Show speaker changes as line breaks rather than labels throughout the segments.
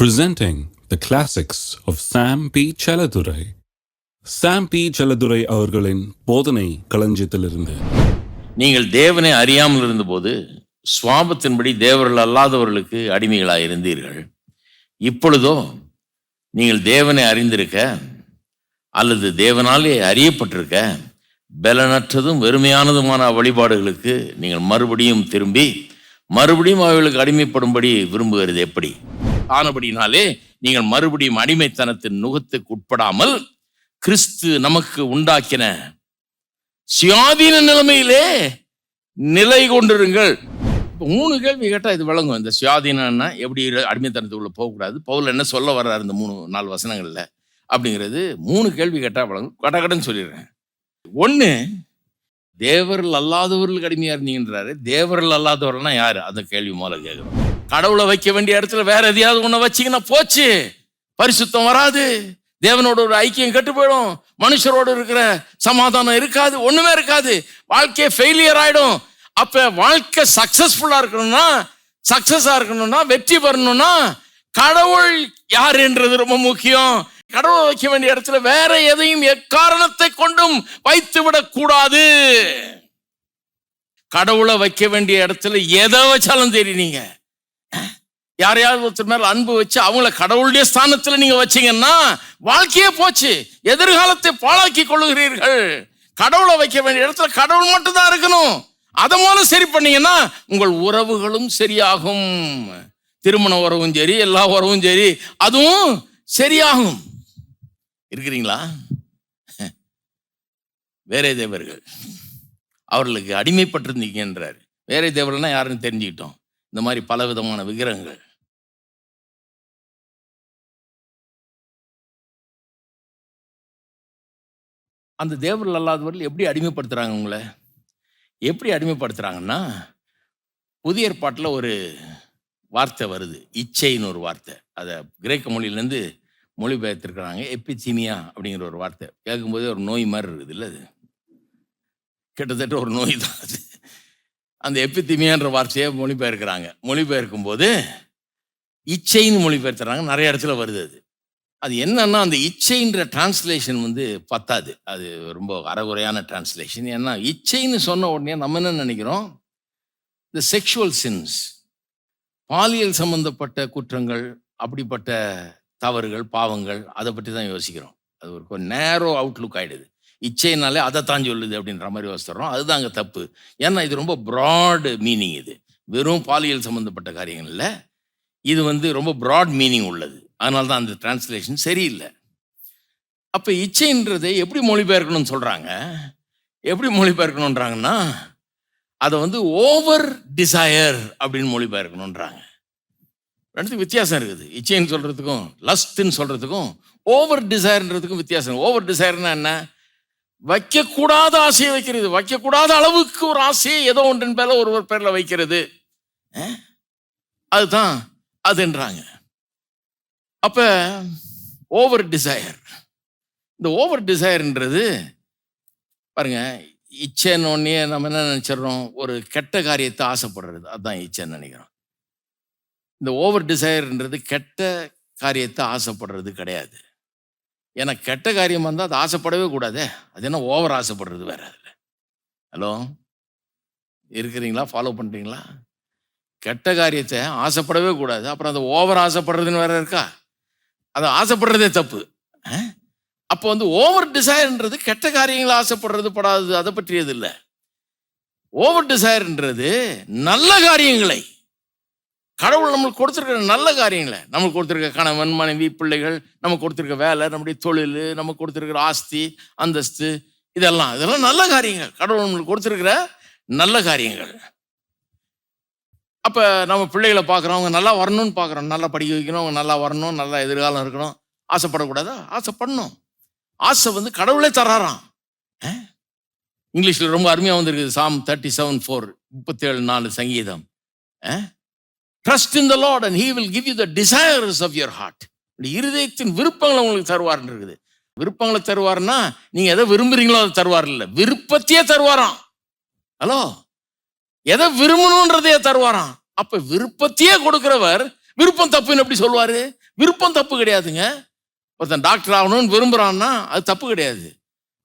presenting the classics of Sam P. Chaladurai. Sam P. Chaladurai அவர்களின் போதனை களஞ்சியத்திலிருந்து
நீங்கள் தேவனை அறியாமல் இருந்தபோது சுவாபத்தின்படி தேவர்கள் அல்லாதவர்களுக்கு அடிமைகளாக இருந்தீர்கள் இப்பொழுதோ நீங்கள் தேவனை அறிந்திருக்க அல்லது தேவனாலே அறியப்பட்டிருக்க பலனற்றதும் வெறுமையானதுமான வழிபாடுகளுக்கு நீங்கள் மறுபடியும் திரும்பி மறுபடியும் அவர்களுக்கு அடிமைப்படும்படி விரும்புகிறது எப்படி ஆனபடினாலே நீங்கள் மறுபடியும் அடிமைத்தனத்தின் நுகத்துக்கு உட்படாமல் கிறிஸ்து நமக்கு உண்டாக்கின சுயாதீன நிலைமையிலே நிலை கொண்டிருங்கள். இப்போ மூணு கேள்வி கேட்டால் இது விளங்கும். இந்த சுயாதீனம்னா எப்படி அடிமைத்தனத்துக்குள்ளே போகக்கூடாது? பவுல் என்ன சொல்ல வர்றாரு இந்த மூணு நாலு வசனங்களில்? அப்படிங்கிறது மூணு கேள்வி கேட்டால் விளங்கும். கடகடன்னு சொல்லிடுறேன். ஒன்று தேவர்கள் அல்லாதவர்களுக்கு கடுமையாக இருந்தீங்கன்றாரு. தேவர்கள் அல்லாதவர்கள்னா யார்? அந்த கேள்வி மூலம் கேட்குறோம். கடவுளை வைக்க வேண்டிய இடத்துல வேற எதையாவது ஒன்று வச்சிங்கன்னா போச்சு. பரிசுத்தம் வராது. தேவனோட ஒரு ஐக்கியம் கெட்டு போயிடும். மனுஷரோடு இருக்கிற சமாதானம் இருக்காது. ஒண்ணுமே இருக்காது. வாழ்க்கையே ஃபெயிலியர் ஆயிடும். அப்ப வாழ்க்கை சக்சஸ்ஃபுல்லா இருக்கணும்னா சக்சஸா இருக்கணும்னா வெற்றி பெறணும்னா கடவுள் யாருன்றது ரொம்ப முக்கியம். கடவுளை வைக்க வேண்டிய இடத்துல வேற எதையும் எக்காரணத்தை கொண்டும் வைத்து விடக்கூடாது. கடவுளை வைக்க வேண்டிய இடத்துல எதை வச்சாலும் சரி நீங்க. யாரையாவது ஒருத்தர் மேல அன்பு வச்சு அவங்கள கடவுளுடைய ஸ்தானத்துல நீங்க வச்சீங்கன்னா வாழ்க்கையே போச்சு. எதிர்காலத்தை பாழாக்கி கொள்ளுகிறீர்கள். கடவுளை வைக்க வேண்டிய இடத்துல கடவுள் மட்டும்தான் இருக்கணும். அதை மூலம் சரி பண்ணீங்கன்னா உங்கள் உறவுகளும் சரியாகும். திருமண உறவும் சரி எல்லா உறவும் சரி அதுவும் சரியாகும். இருக்கிறீங்களா? வேறே தேவர்கள். அவர்களுக்கு அடிமைப்பட்டிருந்தீங்கன்றார். வேற தேவர்கள்னா யாருன்னு தெரிஞ்சுக்கிட்டோம். இந்த மாதிரி பல விதமான விக்கிரகங்கள். அந்த தேவர்கள் அல்லாதவர்கள் எப்படி அடிமைப்படுத்துகிறாங்க உங்களை? எப்படி அடிமைப்படுத்துகிறாங்கன்னா புதிய ஏற்பாட்டில் ஒரு வார்த்தை வருது. இச்சைன்னு ஒரு வார்த்தை. அதை கிரேக்க மொழியிலேருந்து மொழிபெயர்த்திருக்கிறாங்க. எப்பித்தீமியா அப்படிங்கிற ஒரு வார்த்தை. கேட்கும்போதே ஒரு நோய் மாதிரி இருக்குது இல்லை அது? கிட்டத்தட்ட ஒரு நோய் தான் அது. அந்த எப்பித்திமியான்ற வார்த்தையை மொழிபெயர்க்கிறாங்க. மொழிபெயர்க்கும் போது இச்சைன்னு மொழிபெயர்த்துறாங்க. நிறைய இடத்துல வருது அது. அது என்னன்னா அந்த இச்சைன்ற டிரான்ஸ்லேஷன் வந்து பத்தாது. அது ரொம்ப அறகுறையான டிரான்ஸ்லேஷன் ஏன்னா இச்சைன்னு சொன்ன உடனே நம்ம என்ன நினைக்கிறோம்? இந்த செக்ஷுவல் சின்ஸ் பாலியல் சம்பந்தப்பட்ட குற்றங்கள் அப்படிப்பட்ட தவறுகள் பாவங்கள் அதை பற்றி தான் யோசிக்கிறோம். அது ஒரு நேரோ அவுட்லுக் ஆகிடுது இச்சைனாலே அதைத்தான் சொல்லுது அப்படின்ற மாதிரி யோசிக்கிறோம் அதுதான் அங்கே தப்பு. ஏன்னா இது ரொம்ப ப்ராடு மீனிங் இது. வெறும் பாலியல் சம்மந்தப்பட்ட காரியங்கள் இது வந்து ரொம்ப ப்ராட் மீனிங் உள்ளது. அதனால தான் அந்த டிரான்ஸ்லேஷன் சரியில்லை. அப்போ இச்சைன்றதை எப்படி மொழிபெயர்க்கணும்னு சொல்கிறாங்க எப்படி மொழிபெயர்க்கணுன்றாங்கன்னா அதை வந்து ஓவர் டிசையர் அப்படின்னு மொழிபெயர்க்கணுன்றாங்க ரெண்டுத்துக்கும் வித்தியாசம் இருக்குது. இச்சைன்னு சொல்கிறதுக்கும் லஸ்ட்ன்னு சொல்கிறதுக்கும் ஓவர் டிசைர்ன்றதுக்கும் வித்தியாசம். ஓவர் டிசைர்னா என்ன? வைக்கக்கூடாத ஆசையை வைக்கிறது. வைக்கக்கூடாத அளவுக்கு ஒரு ஆசையை ஏதோ ஒன்றின் பேரில் ஒருவர் பேரில் வைக்கிறது. அதுதான் அதுன்றாங்க. அப்போ ஓவர் டிசையர் இந்த ஓவர் டிசையர்ன்றது பாருங்க இச்சைன்னு ஒன்னே நம்ம என்ன நினைச்சிடறோம்? ஒரு கெட்ட காரியத்தை ஆசைப்படுறது. அதுதான் இச்சைன்னு நினைக்கிறோம். இந்த ஓவர் டிசையர்ன்றது கெட்ட காரியத்தை ஆசைப்படுறது கிடையாது. ஏன்னா கெட்ட காரியம் வந்தால் அது ஆசைப்படவே கூடாதே. அது என்ன ஓவர் ஆசைப்படுறது வேற அதில். ஹலோ இருக்கிறீங்களா? ஃபாலோ பண்ணுறீங்களா கெட்ட காரியத்தை ஆசைப்படவே கூடாது. அப்புறம் அது ஓவர் ஆசைப்படுறதுன்னு வேற இருக்கா? அது ஆசைப்படுறதே தப்பு. அப்போ வந்து ஓவர் டிசைர்ன்றது கெட்ட காரியங்களை ஆசைப்படுறது படாதது அதை பற்றியது இல்லை. ஓவர் டிசைர்ன்றது நல்ல காரியங்களை. கடவுள் நம்மளுக்கு கொடுத்துருக்கிற நல்ல காரியங்களை. நம்மளுக்கு கொடுத்துருக்க கணவன் மனைவி பிள்ளைகள் நமக்கு கொடுத்துருக்க வேலை நம்முடைய தொழில் நமக்கு கொடுத்துருக்கிற ஆஸ்தி அந்தஸ்து இதெல்லாம் இதெல்லாம் நல்ல காரியங்கள். கடவுள் நம்மளுக்கு கொடுத்துருக்கிற நல்ல காரியங்கள். அப்போ நம்ம பிள்ளைகளை பார்க்குறோம் அவங்க நல்லா வரணும்னு பார்க்குறோம். நல்லா படிக்க வைக்கணும் அவங்க நல்லா வரணும் நல்லா எதிர்காலம் இருக்கணும். ஆசைப்படக்கூடாதா? ஆசைப்படணும் ஆசை வந்து கடவுளே தராராம் இங்கிலீஷில் ரொம்ப அருமையாக வந்திருக்குது. சாம் தேர்ட்டி செவன் ஃபோர் முப்பத்தேழு நாலு சங்கீதம். Trust in the lord and he will give you the desires of your heart இருதயத்தின் விருப்பங்களை உங்களுக்கு தருவார்னு இருக்குது. விருப்பங்களை தருவார்னா நீங்கள் எதை விரும்புறீங்களோ அதை தருவார் இல்லை. விருப்பத்தையே தருவாராம். ஹலோ எதை விரும்பணுன்றதையே தருவாராம். அப்ப விருப்பத்தையே கொடுக்கிறவர் விருப்பம் தப்புன்னு எப்படி சொல்லுவாரு விருப்பம் தப்பு கிடையாதுங்க. ஒருத்தன் டாக்டர் ஆகணும்னு விரும்புகிறான்னா அது தப்பு கிடையாது.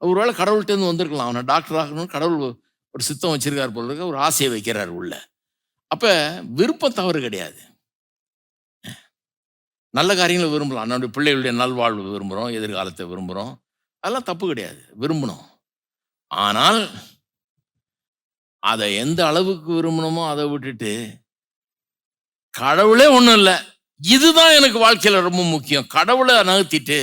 ஒருவேளை கடவுள்கிட்டேருந்து வந்திருக்கலாம். அவனை டாக்டர் ஆகணும்னு கடவுள் ஒரு சித்தம் வச்சிருக்கார் போல இருக்க. ஒரு ஆசையை வைக்கிறார் உள்ள. அப்போ விருப்பம் தவறு கிடையாது. நல்ல காரியங்களை விரும்பலாம். நம்முடைய பிள்ளைகளுடைய நல்வாழ்வு விரும்புகிறோம் எதிர்காலத்தை விரும்புகிறோம் அதெல்லாம் தப்பு கிடையாது. விரும்பணும். ஆனால் அதை எந்த அளவுக்கு விரும்பணுமோ அதை விட்டுட்டு கடவுளே ஒன்றும் இல்லை. இதுதான் எனக்கு வாழ்க்கையில் ரொம்ப முக்கியம். கடவுளை நகர்த்திட்டு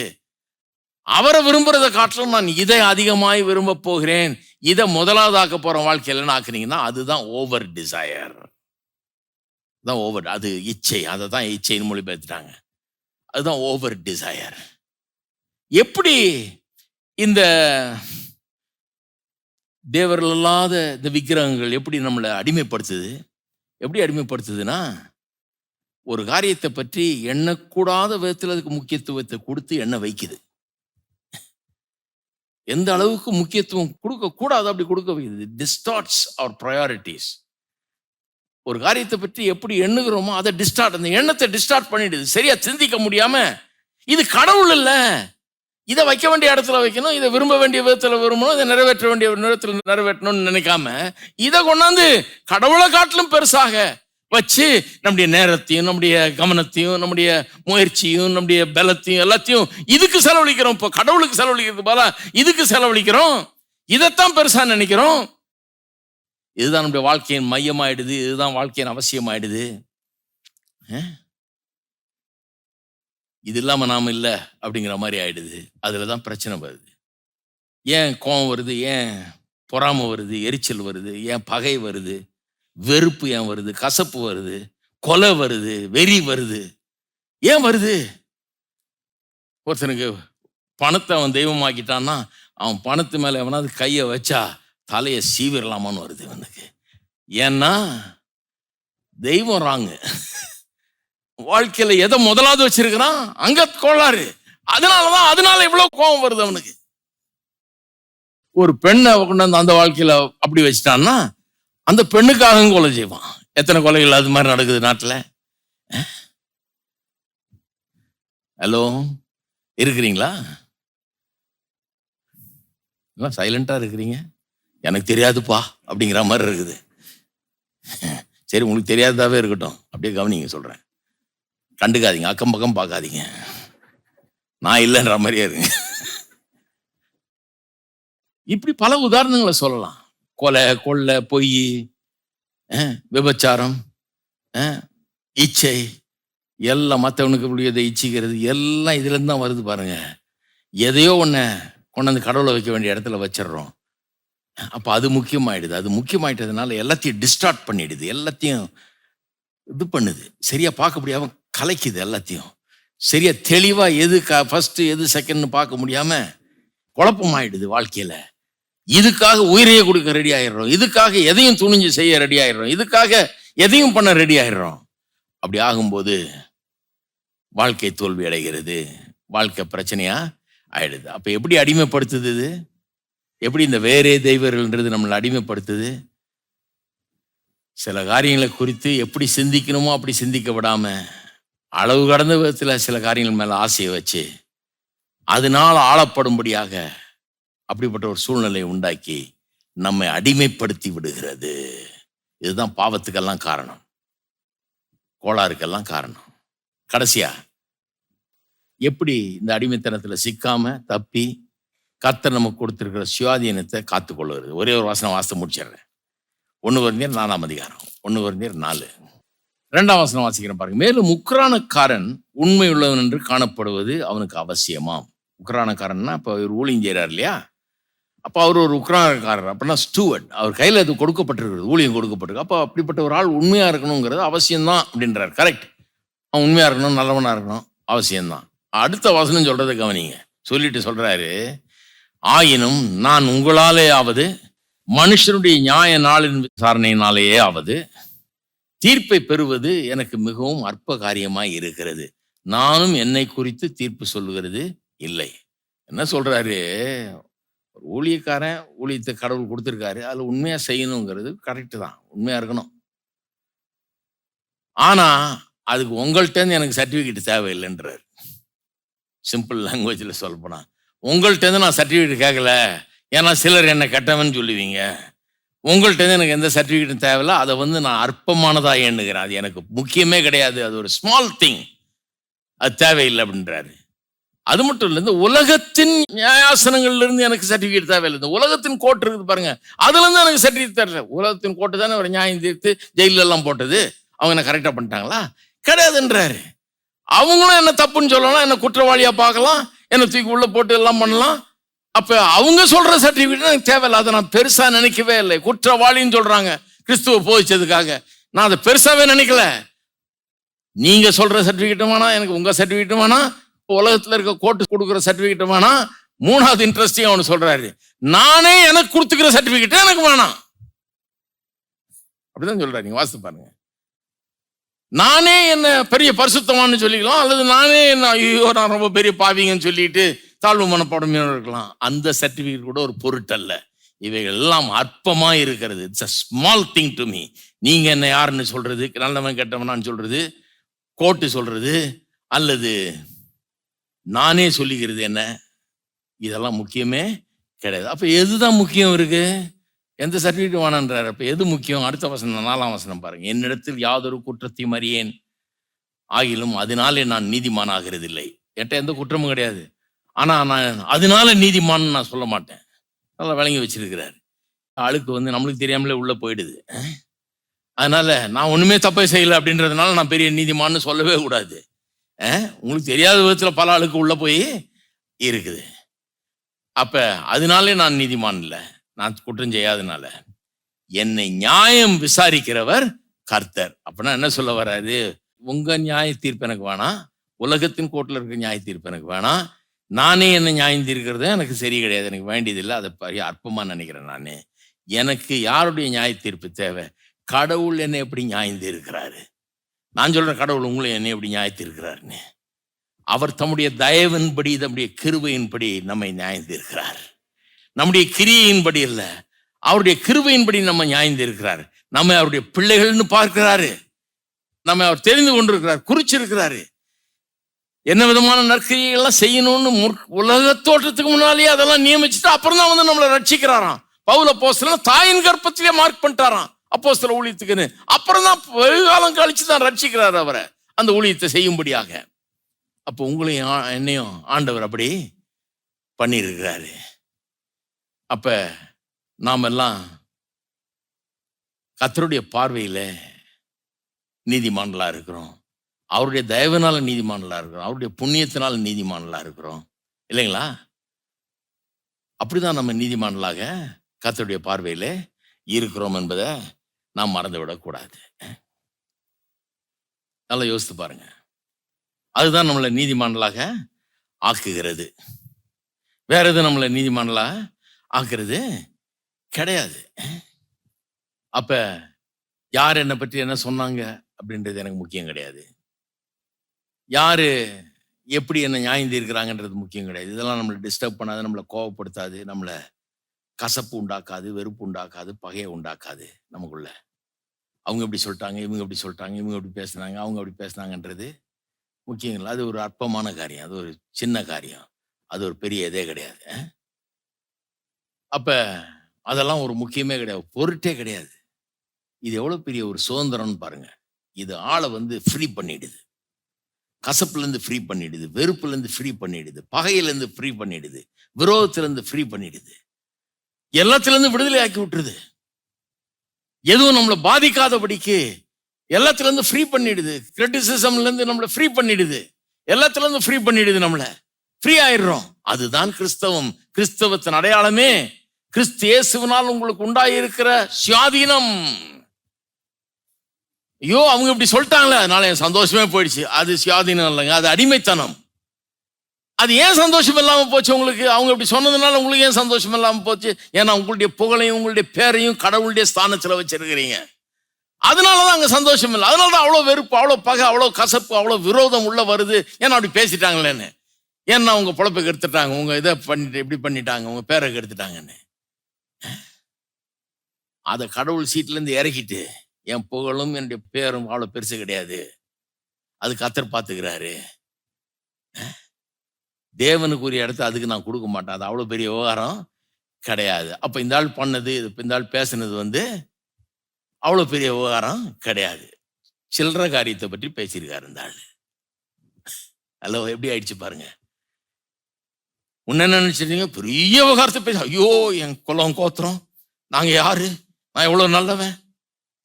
அவரை விரும்புகிறத காட்டிலும் நான் இதை அதிகமாய் விரும்ப போகிறேன். இதை முதலாவதாக்க போறேன் வாழ்க்கையிலன்னு ஆக்குனீங்கன்னா அதுதான் ஓவர் டிசையர் தான் ஓவர் அது இச்சை. அதை தான் இச்சைன்னு மொழிபெயர்த்துட்டாங்க. அதுதான் ஓவர் டிசையர் எப்படி இந்த தேவர்கள் இல்லாத இந்த விக்கிரகங்கள் எப்படி நம்மளை அடிமைப்படுத்துது? எப்படி அடிமைப்படுத்துதுன்னா ஒரு காரியத்தை பற்றி எண்ணக்கூடாத விதத்தில் அதுக்கு முக்கியத்துவத்தை கொடுத்து எண்ண வைக்குது. எந்த அளவுக்கு முக்கியத்துவம் கொடுக்க கூடாது அப்படி கொடுக்க வைக்குது. டிஸ்டார்ட்ஸ் அவர் ப்ரையாரிட்டிஸ் ஒரு காரியத்தை பற்றி எப்படி எண்ணுகிறோமோ அதை டிஸ்டார்ட் அந்த எண்ணத்தை டிஸ்டார்ட் பண்ணிடுது. சரியா சிந்திக்க முடியாம இது கடவுள் இல்லை. இதை வைக்க வேண்டிய இடத்துல வைக்கணும் இதை விரும்ப வேண்டிய விதத்தில் விரும்பணும் இதை நிறைவேற்ற வேண்டிய விதத்துல நிறைவேற்றணும்னு நினைக்காம இதை கொண்டாந்து கடவுளை காட்டிலும் பெருசாக வச்சு நம்முடைய நேரத்தையும் நம்முடைய கவனத்தையும் நம்முடைய முயற்சியும் நம்முடைய பலத்தையும் எல்லாத்தையும் இதுக்கு செலவழிக்கிறோம். இப்போ கடவுளுக்கு செலவழிக்கிறது போல இதுக்கு செலவழிக்கிறோம். இதைத்தான் பெருசாக நினைக்கிறோம். இதுதான் நம்முடைய வாழ்க்கையின் மையமாயிடுது. இதுதான் வாழ்க்கையின் அவசியமாயிடுது. இது இல்லாமல் நாம் இல்லை அப்படிங்கிற மாதிரி ஆயிடுது. அதில் தான் பிரச்சனை வருது. ஏன் கோபம் வருது? ஏன் பொறாமை வருது? எரிச்சல் வருது? ஏன் பகை வருது? வெறுப்பு ஏன் வருது? கசப்பு வருது. கொலை வருது. வெறி வருது. ஏன் வருது? ஒருத்தனுக்கு பணத்தை அவன் தெய்வமாக்கிட்டான்னா அவன் பணத்து மேல எவனாவது கையை வச்சா தலையை சீவிரலாமான்னு வருது இவனுக்கு. ஏன்னா தெய்வம் ராங்கு. வாழ்க்கையில எதை முதலாவது வச்சிருக்கிறான்? அங்க கோளாறு. அதனால தான் அதனால இவ்வளவு கோபம் வருது அவனுக்கு. ஒரு பெண்ணை கொண்டாந்து அந்த வாழ்க்கையில் அப்படி வச்சிட்டான்னா அந்த பெண்ணுக்காகவும் கொலை செய்வான். எத்தனை கொலைகள் அது மாதிரி நடக்குது நாட்டில்? ஹலோ? இருக்கிறீங்களா? சைலண்டா இருக்கிறீங்க? எனக்கு தெரியாதுப்பா அப்படிங்கிற மாதிரி இருக்குது. சரி உங்களுக்கு தெரியாததாகவே இருக்கட்டும். அப்படியே கவனிங்க சொல்கிறேன் கண்டுக்காதீங்க அக்கம் பக்கம் பார்க்காதீங்க. நான் இல்லைன்ற மாதிரியே இருங்க இப்படி பல உதாரணங்களை சொல்லலாம். கொலை கொள்ளை பொய் விபச்சாரம் இச்சை எல்லாம் மற்றவனுக்கு உடையதை இச்சிக்கிறது எல்லாம் இதுலேருந்து தான் வருது பாருங்க. எதையோ ஒன்றை கொண்டாந்து கடவுளை வைக்க வேண்டிய இடத்துல வச்சிடுறோம். அப்போ அது முக்கியமாயிடுது. அது முக்கியமாயிட்டதுனால எல்லாத்தையும் டிஸ்டார்ட் பண்ணிடுது. எல்லாத்தையும் இது பண்ணுது. சரியாக பார்க்க முடியாமல் கலைக்குது எல்லாத்தையும். சரியா தெளிவாக எது க ஃபஸ்ட்டு எது செகண்ட்னு பார்க்க முடியாமல் குழப்பமாயிடுது வாழ்க்கையில். இதுக்காக உயிரையே கொடுக்க ரெடி ஆயிடுறோம். இதுக்காக எதையும் துணிஞ்சு செய்ய ரெடி ஆயிடுறோம். இதுக்காக எதையும் பண்ண ரெடி ஆயிடுறோம். அப்படி ஆகும்போது வாழ்க்கை தோல்வி அடைகிறது. வாழ்க்கை பிரச்சனையா ஆயிடுது. அப்போ எப்படி அடிமைப்படுத்துது இது? எப்படி இந்த வேறே தெய்வர்கள்ன்றது நம்மளை அடிமைப்படுத்துது? சில காரியங்களை குறித்து எப்படி சிந்திக்கணுமோ அப்படி சிந்திக்க விடாம அளவு கடந்த விதத்தில் சில காரியங்கள் மேலே ஆசையை வச்சு அதனால் ஆளப்படும்படியாக அப்படிப்பட்ட ஒரு சூழ்நிலையை உண்டாக்கி நம்மை அடிமைப்படுத்தி விடுகிறது. இதுதான் பாவத்துக்கெல்லாம் காரணம். கோளாறுக்கெல்லாம் காரணம். கடைசியா எப்படி இந்த அடிமைத்தனத்துல சிக்காம தப்பி கர்த்தர் நமக்கு கொடுத்துருக்கிற சுயாதீனத்தை காத்துக்கொள்ளுகிறது ஒரே ஒரு வாசனை வாசத்தை முடிச்சிடுறேன். ஒன்று வருந்தீர் நாலாம் அதிகாரம். ஒன்று வருந்தீர் நாலு. ரெண்டாம் வசனம் வாசிக்கிறேன் பாருங்க. மேலும் உக்ரானக்காரன் உண்மை உள்ளவன் என்று காணப்படுவது அவனுக்கு அவசியமாம். உக்ரானக்காரன்னா இப்போ இவர் ஊழியம் செய்கிறார் இல்லையா? அப்போ அவர் ஒரு உக்ரானக்காரர் அப்படின்னா ஸ்டூவர்ட். அவர் கையில் அது கொடுக்கப்பட்டிருக்கிறது ஊழியம் கொடுக்கப்பட்டிருக்கு. அப்போ அப்படிப்பட்ட ஒரு ஆள் உண்மையாக இருக்கணுங்கிறது அவசியம்தான் அப்படின்றார். கரெக்ட் அவன் உண்மையாக இருக்கணும் நல்லவனாக இருக்கணும் அவசியம்தான். அடுத்த வசனம் சொல்கிறத கவனிங்க. சொல்லிட்டு சொல்கிறாரு ஆயினும் நான் உங்களாலே ஆவது மனுஷனுடைய நியாய நாளின் விசாரணையினாலேயே ஆவது தீர்ப்பை பெறுவது எனக்கு மிகவும் அற்ப காரியமாக இருக்கிறது. நானும் என்னை குறித்து தீர்ப்பு சொல்லுகிறது இல்லை. என்ன சொல்கிறாரு ஒரு ஊழியக்காரன் ஊழியத்தை கடவுள் கொடுத்துருக்காரு. அதில் உண்மையாக செய்யணுங்கிறது கரெக்டு தான். உண்மையாக இருக்கணும். ஆனால் அதுக்கு உங்கள்கிட்டேருந்து எனக்கு சர்டிஃபிகேட் தேவையில்லைன்றார். சிம்பிள் லாங்குவேஜில் சொல்லப்போனால் உங்கள்கிட்டேருந்து நான் சர்டிஃபிகேட் கேட்கல ஏன்னா சிலர் என்னை கெட்டவன் சொல்லுவீங்க. உங்கள்கிட்டேருந்து எனக்கு எந்த சர்டிஃபிகேட்டும் தேவையில்ல. அதை வந்து நான் அற்பமானதாக எண்ணுகிறேன். அது எனக்கு முக்கியமே கிடையாது. அது ஒரு ஸ்மால் திங் அது தேவையில்லை அப்படின்றாரு. அது மட்டும் இல்லை இந்த உலகத்தின் நியாயாசனங்கள்லேருந்து எனக்கு சர்டிஃபிகேட் தேவையில்லை. இந்த உலகத்தின் கோர்ட் இருக்குது பாருங்க. அதுலேருந்து எனக்கு சர்டிஃபிகேட் தரல உலகத்தின் கோர்ட்டு தானே ஒரு நியாயம் தீர்த்து ஜெயிலெல்லாம் போட்டது. அவங்க என்ன கரெக்டாக பண்ணிட்டாங்களா? கிடையாதுன்றாரு. அவங்களும் என்ன தப்புன்னு சொல்லலாம் என்ன குற்றவாளியாக பார்க்கலாம் என்ன தூக்கி உள்ள போட்டு எல்லாம் பண்ணலாம். அப்போ அவங்க சொல்கிற சர்டிஃபிகேட் எனக்கு தேவையில்லை. அதை நான் பெருசாக நினைக்கவே இல்லை. குற்றவாளின்னு சொல்கிறாங்க கிறிஸ்துவ போதிச்சதுக்காக. நான் அதை பெருசாகவே நினைக்கல. நீங்கள் சொல்கிற சர்டிஃபிகேட்டும் வேணாம் எனக்கு உங்கள் சர்டிஃபிகேட்டும் வேணாம் உலகத்துல இருக்க கோர்ட்டு கொடுக்குற சர்டிஃபிகேட் வேணாம் மூணாவது இன்ட்ரெஸ்டிங் அவனு சொல்றாரு. நானே எனக்கு கொடுத்துக்கிற சர்டிஃபிகேட் எனக்கு வேணாம் அப்படிதான் சொல்றாரு. நீங்க வாசித்து பாருங்க. நானே என்ன பெரிய பரிசுத்தமான்னு சொல்லிக்கலாம் அல்லது நானே என்ன ஐயோ நான் ரொம்ப பெரிய பாவிங்கன்னு சொல்லிட்டு தாழ்வு மனப்பாடமையாக இருக்கலாம். அந்த சர்டிஃபிகேட் கூட ஒரு பொருட்டல்ல. இவைகள் எல்லாம் அற்பமா இருக்கிறது. It's a small thing to me நீங்க என்ன யாருன்னு சொல்றது? நல்லவன் கெட்டவனான்னு சொல்றது? கோட்டு சொல்றது? அல்லது நானே சொல்லிக்கிறது என்ன? இதெல்லாம் முக்கியமே கிடையாது. அப்போ எதுதான் முக்கியம் இருக்கு? எந்த சர்டிஃபிகேட் வேணான்றார். அப்போ எது முக்கியம்? அடுத்த வசனம் நாலாம் வசனம் பாருங்க. என்னிடத்தில் யாதொரு குற்றத்தையும் அறியேன். ஆகிலும் அதனாலே நான் நீதிமான் ஆகிறதில்லை. என்கிட்ட எந்த குற்றமும் கிடையாது. ஆனால் நான் அதனால நீதிமான் நான் சொல்ல மாட்டேன். நல்லா விளங்கி வச்சிருக்கிறார். அழுக்கு வந்து நம்மளுக்கு தெரியாமலே உள்ள போயிடுது. அதனால நான் ஒண்ணுமே தப்பே செய்யல அப்படின்றதுனால நான் பெரிய நீதிமான்னு சொல்லவே கூடாது. உங்களுக்கு தெரியாத விதத்தில் பல ஆளுக்கு உள்ள போய் இருக்குது. அப்போ அதனாலே நான் நீதிமான் இல்லை. நான் குற்றம் செய்யாதனால என்னை நியாயம் விசாரிக்கிறவர் கர்த்தர். அப்படின்னா என்ன சொல்ல வராது உங்கள் நியாய தீர்ப்பு எனக்கு வேணாம். உலகத்தின் கோட்டில் இருக்கிற நியாய தீர்ப்பு எனக்கு வேணாம். நானே என்ன நியாயம் தீர்க்கிறது எனக்கு சரி கிடையாது. எனக்கு வேண்டியதில்லை. அதை பெரிய அற்பமாக நினைக்கிறேன் நான். எனக்கு யாருடைய நியாய தீர்ப்பு தேவை? கடவுள் என்னை எப்படி நியாயம் தீர்க்கிறாரு? நான் சொல்கிற கடவுள் உங்களை என்னை எப்படி நியாயத்திருக்கிறார்னு. அவர் தம்முடைய தயவின்படி தம்முடைய கிருவையின்படி நம்மை நியாயந்திருக்கிறார். நம்முடைய கிரியையின்படி இல்லை அவருடைய கிருவையின்படி நம்ம நியாயந்திருக்கிறார். நம்ம அவருடைய பிள்ளைகள்னு பார்க்கிறாரு. நம்ம அவர் தெரிந்து கொண்டிருக்கிறார் குறிச்சிருக்கிறாரு. என்ன விதமான நற்கிரியெல்லாம் செய்யணும்னு முற்- உலக தோற்றத்துக்கு முன்னாலேயே அதெல்லாம் நியமிச்சுட்டு அப்புறம் தான் வந்து நம்மளை ரட்சிக்கிறாராம். பவுல அப்போஸ்தலன் தாயின் கர்ப்பத்திலே மார்க் பண்ணிட்டாராம். அப்போ சில ஊழியத்துக்குன்னு. அப்புறம் தான் வெகுகாலம் கழிச்சு தான் ரட்சிக்கிறார் அவரை. அந்த ஊழியத்தை செய்யும்படியாக. அப்போ உங்களையும் ஆ- என்னையும் ஆண்டவர் அப்படி பண்ணியிருக்கிறாரு. அப்ப நாம் எல்லாம் கத்தருடைய பார்வையில் நீதிமான்களாக இருக்கிறோம். அவருடைய தயவுனால நீதிமான்களாக இருக்கிறோம். அவருடைய புண்ணியத்தினால நீதிமான்களாக இருக்கிறோம். இல்லைங்களா? அப்படிதான் நம்ம நீதிமான்களாக கத்தருடைய பார்வையில் இருக்கிறோம் என்பதை நாம் மறந்து விடக்கூடாது. நல்லா யோசித்து பாருங்க. அதுதான் நம்மளை நீதிமான்களாக ஆக்குகிறது. வேற எதுவும் நம்மளை நீதிமான்களா ஆக்குறது? கிடையாது. அப்ப யார் என்னை பற்றி என்ன சொன்னாங்க அப்படின்றது எனக்கு முக்கியம் கிடையாது. யாரு எப்படி என்ன நியாயம் தீர்க்கிறாங்கன்றது முக்கியம் கிடையாது. இதெல்லாம் நம்மளை டிஸ்டர்ப் பண்ணாது நம்மளை கோவப்படுத்தாது நம்மளை கசப்பு உண்டாக்காது வெறுப்பு உண்டாக்காது பகையை உண்டாக்காது நமக்குள்ள. அவங்க இப்படி சொல்லிட்டாங்க இவங்க இப்படி சொல்லிட்டாங்க இவங்க இப்படி பேசுனாங்க அவங்க அப்படி பேசுனாங்கன்றது முக்கியம் இல்லை அது ஒரு அற்பமான காரியம். அது ஒரு சின்ன காரியம். அது ஒரு பெரிய இதே கிடையாது. அப்போ அதெல்லாம் ஒரு முக்கியமே கிடையாது. பொருட்டே கிடையாது. இது எவ்வளோ பெரிய ஒரு சுதந்திரம்னு பாருங்க. இது ஆளை வந்து ஃப்ரீ பண்ணிடுது. கசப்புலேருந்து ஃப்ரீ பண்ணிடுது. வெறுப்புலேருந்து ஃப்ரீ பண்ணிடுது. பகையிலேருந்து ஃப்ரீ பண்ணிடுது. விரோதத்துலேருந்து ஃப்ரீ பண்ணிடுது. எல்லாத்துலேருந்து விடுதலை ஆக்கி விட்டுருது. எதுவும் நம்மளை பாதிக்காதபடிக்கு எல்லாத்துலேருந்து ஃப்ரீ பண்ணிடுது. கிரிட்டிசிசம்லேருந்து நம்மளை ஃப்ரீ பண்ணிடுது. எல்லாத்துலேருந்து ஃப்ரீ பண்ணிடுது நம்மளை. ஃப்ரீ ஆயிடுறோம். அதுதான் கிறிஸ்தவம். கிறிஸ்தவத்தின் அடையாளமே. கிறிஸ்து இயேசுவினால் உங்களுக்கு உண்டாயிருக்கிற சுயாதீனம். ஐயோ அவங்க இப்படி சொல்லிட்டாங்களே. அதனால என் சந்தோஷமே போயிடுச்சு. அது சுயாதீனம் இல்லைங்க. அது அடிமைத்தனம். அது ஏன் சந்தோஷம் இல்லாமல் போச்சு உங்களுக்கு? அவங்க இப்படி சொன்னதுனால உங்களுக்கு ஏன் சந்தோஷம் இல்லாமல் போச்சு? ஏன்னா உங்களுடைய புகழையும் உங்களுடைய பேரையும் கடவுளுடைய ஸ்தானத்தில் வச்சிருக்கிறீங்க. அதனாலதான் அங்கே சந்தோஷம் இல்லை. அதனாலதான் அவ்வளோ வெறுப்பு அவ்வளோ பகை அவ்வளோ கசப்பு அவ்வளோ விரோதம் உள்ள வருது. ஏன்னா அப்படி பேசிட்டாங்களேன்னு. ஏன்னா உங்கள் பொழப்பை கெடுத்துட்டாங்க உங்கள் இதை பண்ணிட்டு இப்படி பண்ணிட்டாங்க. உங்கள் பேரை கெடுத்துட்டாங்கன்னு அதை கடவுள் சீட்லேருந்து இறக்கிட்டு என் புகழும் என்னுடைய பேரும் அவ்வளோ பெருசு கிடையாது. அது கத்தர் பார்த்துக்கிறாரு தேவனுக்குரிய இடத்த அதுக்கு நான் கொடுக்க மாட்டேன். அது அவ்வளோ பெரிய விவகாரம் கிடையாது. அப்போ இந்த ஆள் பண்ணது இது இந்த ஆள் பேசுனது வந்து அவ்வளோ பெரிய விவகாரம் கிடையாது. சில்லற காரியத்தை பற்றி பேசியிருக்காரு இந்த ஆள். ஹலோ எப்படி ஆயிடுச்சு பாருங்க. உன்ன என்ன நினைச்சிட்டீங்க பெரிய விவகாரத்தை பேச ஐயோ என் குலம் கோத்திரம் நாங்கள் யாரு? நான் எவ்வளோ நல்லவன்?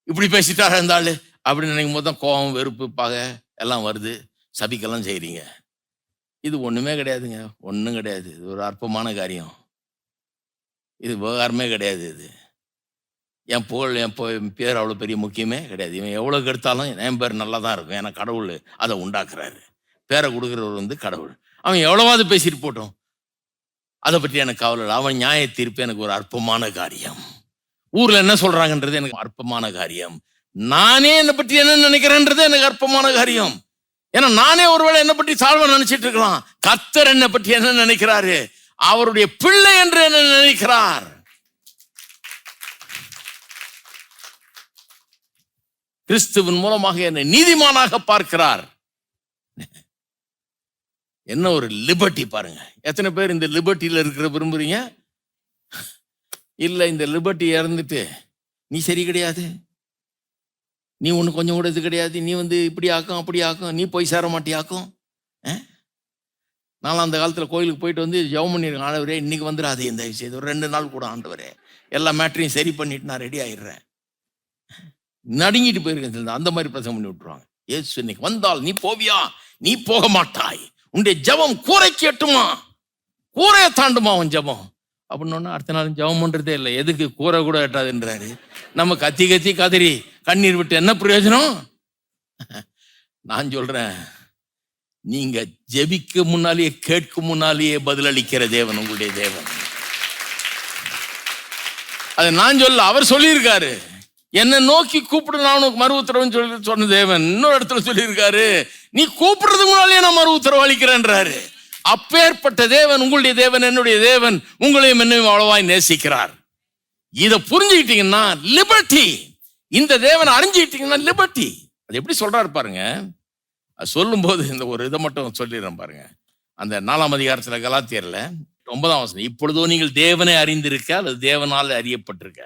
இப்படி பேசிட்டாரா இந்த அப்படின்னு நினைக்கும் போது தான் கோபம் வெறுப்பு பகை எல்லாம் வருது. சபிக்கெல்லாம் செய்கிறீங்க இது ஒன்றுமே கிடையாதுங்க. ஒன்றும் கிடையாது. இது ஒரு அற்பமான காரியம். இது விவகாரமே கிடையாது இது. என் புகழ் என் என் பேர் அவ்வளோ பெரிய முக்கியமே கிடையாது. இவன் எவ்வளோ கெடுத்தாலும் என் பேர் நல்லா தான் இருக்கும். ஏன்னா கடவுள் அதை உண்டாக்குறாரு. பேரை கொடுக்குறவர் வந்து கடவுள். அவன் எவ்வளவாவது பேசிட்டு போட்டோம். அதை பற்றி எனக்கு கவலை இல்லை. அவன் நியாய தீர்ப்பு எனக்கு ஒரு அற்பமான காரியம். ஊரில் என்ன சொல்கிறாங்கன்றது எனக்கு அற்பமான காரியம். நானே என்னை பற்றி என்ன நினைக்கிறேன்றது எனக்கு அற்பமான காரியம். ஏன்னா நானே ஒருவேளை என்னை பற்றி தாழ்வா நினைச்சிட்டு இருக்கலாம். கத்தர் என்னை பற்றி என்ன நினைக்கிறாரு? அவருடைய பிள்ளை என்று என்ன நினைக்கிறார்? கிறிஸ்துவின் மூலமாக என்னை நீதிமானாக பார்க்கிறார். என்ன ஒரு லிபர்ட்டி பாருங்க. எத்தனை பேர் இந்த லிபர்ட்டியில் இருக்கிற விரும்புறீங்க? இல்லை இந்த லிபர்ட்டி இறந்துட்டு நீ சரி கிடையாது? நீ ஒன்று கொஞ்சம் கூட இது கிடையாது. நீ வந்து இப்படி ஆக்கும் அப்படி ஆக்கும். நீ போய் சேர மாட்டியாக்கும். அஹ்? நானும் அந்த காலத்தில் கோயிலுக்கு போயிட்டு வந்து ஜெபம் பண்ணிருக்கேன் ஆண்டவரே இன்னைக்கு வந்துடாது இந்த விஷயம் ஒரு ரெண்டு நாள் கூட ஆண்டவரே. எல்லா மேட்டரையும் சரி பண்ணிட்டு நான் ரெடி ஆயிடுறேன். நடுங்கிட்டு போயிருக்கேன் அந்த மாதிரி பிரசங்கம் பண்ணி விட்டுருவாங்க. ஏசு இன்னைக்கு வந்தால் நீ போவியா? நீ போக மாட்டாய். உன்னுடைய ஜெபம் கூரை கேட்டுமா? கூரையை தாண்டுமா அவன் ஜெபம்? அப்படின்னு அடுத்த நாள் ஜெபம் பண்றதே இல்லை. எதுக்கு கூரை கூட எட்டாதுன்றாரு நம்ம கத்தி கத்தி கதறி கண்ணீர் விட்டு என்ன பிரயோஜனம்? நான் சொல்றேன் நீங்க ஜெபிக்க முன்னாலேயே கேட்கும் முன்னாலேயே பதிலளிக்கிற தேவன் உங்களுடைய தேவன். அது நான் சொல்ல அவர் சொல்லியிருக்காரு. என்னை நோக்கி கூப்பிடு நான் உனக்கு மறு உத்தரவுன்னு சொல்லி சொன்ன தேவன் இன்னொரு இடத்துல சொல்லியிருக்காரு. நீ கூப்பிடுறதுக்கு முன்னாலே நான் மறு உத்தரவு அளிக்கிறேன்றாரு. அப்பேற்பட்ட தேவன் உங்களுடைய தேவன் என்னுடைய தேவன் உங்களையும் என்னையும் அவ்வளவாய் நேசிக்கிறார். இதை புரிஞ்சுக்கிட்டீங்கன்னா லிபர்ட்டி இந்த தேவனை அறிஞ்சுக்கிட்டீங்கன்னா லிபர்ட்டி அது எப்படி சொல்றாரு பாருங்க. அது சொல்லும்போது இந்த ஒரு இதை மட்டும் சொல்லிடுறேன் பாருங்க. அந்த நாலாம் அதிகாரத்தில் கலாத்தியரில் ஒன்பதாம் வசனம் இப்பொழுதோ நீங்கள் தேவனை அறிந்திருக்க அல்லது தேவனால் அறியப்பட்டிருக்க.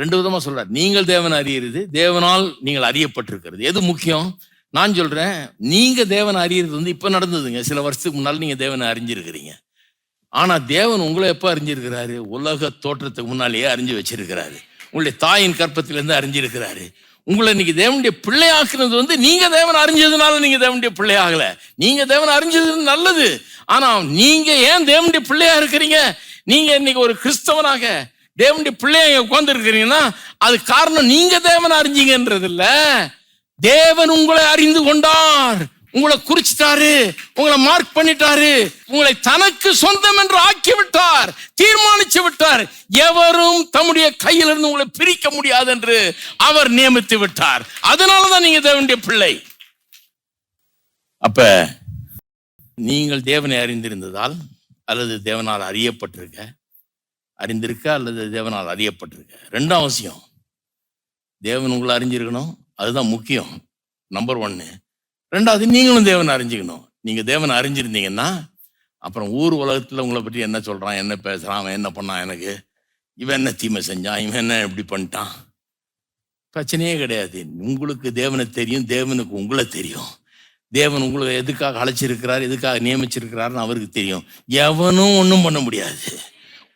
ரெண்டு விதமாக சொல்றார். நீங்கள் தேவனை அறியிறது தேவனால் நீங்கள் அறியப்பட்டிருக்கிறது. எது முக்கியம்? நான் சொல்றேன் நீங்க தேவனை அறியறது வந்து இப்போ நடந்ததுங்க. சில வருஷத்துக்கு முன்னால் நீங்க தேவனை அறிஞ்சிருக்கிறீங்க. ஆனா தேவன் உங்களை எப்போ அறிஞ்சிருக்கிறாரு? உலக தோற்றத்துக்கு முன்னாலேயே அறிஞ்சு வச்சிருக்கிறாரு. உங்களுடைய தாயின் கற்பத்திலிருந்து அறிஞ்சிருக்கிறாரு. உங்களை இன்னைக்கு தேவனுடைய பிள்ளையாக்குனது வந்து நீங்க தேவன் அறிஞ்சதுனால நீங்க தேவனுடைய பிள்ளையாகல. நீங்க தேவன் அறிஞ்சது நல்லது. ஆனா நீங்க ஏன் தேவனுடைய பிள்ளையா இருக்கிறீங்க? நீங்க இன்னைக்கு ஒரு கிறிஸ்தவனாக தேவனுடைய பிள்ளைய உட்கார்ந்து இருக்கிறீங்கன்னா அது காரணம் நீங்க தேவன் அறிஞ்சீங்கன்றது இல்ல தேவன் உங்களை அறிந்து கொண்டார். உங்களை குறிச்சிட்டாரு உங்களை மார்க் பண்ணிட்டாரு உங்களை தனக்கு சொந்தம் என்று ஆக்கி விட்டார் தீர்மானிச்சு விட்டார். எவரும் தம்முடைய கையிலிருந்து உங்களை பிரிக்க முடியாது என்று அவர் நியமித்து விட்டார். அதனாலதான் நீங்க தேவனுடைய பிள்ளை. அப்ப நீங்கள் தேவனை அறிந்திருந்ததால் அல்லது தேவனால் அறியப்பட்டிருக்க அறிந்திருக்க அல்லது தேவனால் அறியப்பட்டிருக்க. ரெண்டாம் அவசியம் தேவன் உங்களை அறிஞ்சிருக்கணும். அதுதான் முக்கியம். நம்பர் ஒன்னு ரெண்டாவது நீங்களும் தேவனை அறிஞ்சுக்கணும். நீங்கள் தேவனை அறிஞ்சிருந்தீங்கன்னா அப்புறம் ஊர் உலகத்தில் உங்களை பற்றி என்ன சொல்கிறான் என்ன பேசுகிறான் அவன் என்ன பண்ணான் எனக்கு? இவன் என்ன தீமை செஞ்சான் இவன் என்ன இப்படி பண்ணிட்டான்? பிரச்சனையே கிடையாது. உங்களுக்கு தேவனை தெரியும் தேவனுக்கு உங்களை தெரியும். தேவன் உங்களை எதுக்காக அழைச்சிருக்கிறார் எதுக்காக நியமிச்சிருக்கிறாருன்னு அவருக்கு தெரியும். எவனும் ஒன்றும் பண்ண முடியாது.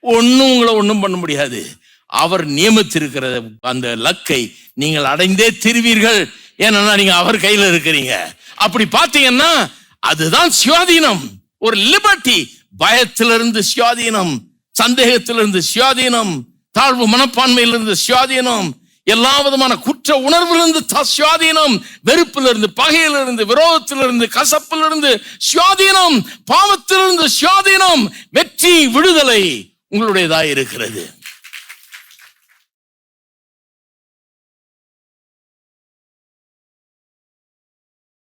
ஒன்றும் உங்களை ஒன்றும் பண்ண முடியாது. அவர் நியமித்திருக்கிற அந்த லக்கை நீங்கள் அடைந்தே திருவீர்கள். ஏன்னா நீங்க அவர் கையில இருக்கிறீங்க. அப்படி பார்த்தீங்கன்னா அதுதான் சுயாதீனம். ஒரு லிபர்ட்டி பயத்திலிருந்து சுயாதீனம் சந்தேகத்திலிருந்து சுயாதீனம் தாழ்வு மனப்பான்மையிலிருந்து சுயாதீனம் எல்லா விதமான குற்ற உணர்விலிருந்து சுயாதீனம் வெறுப்பிலிருந்து பகையிலிருந்து விரோதத்திலிருந்து கசப்பிலிருந்து சுயாதீனம் பாவத்திலிருந்து சுயாதீனம் வெற்றி விடுதலை உங்களுடையதாக இருக்கிறது.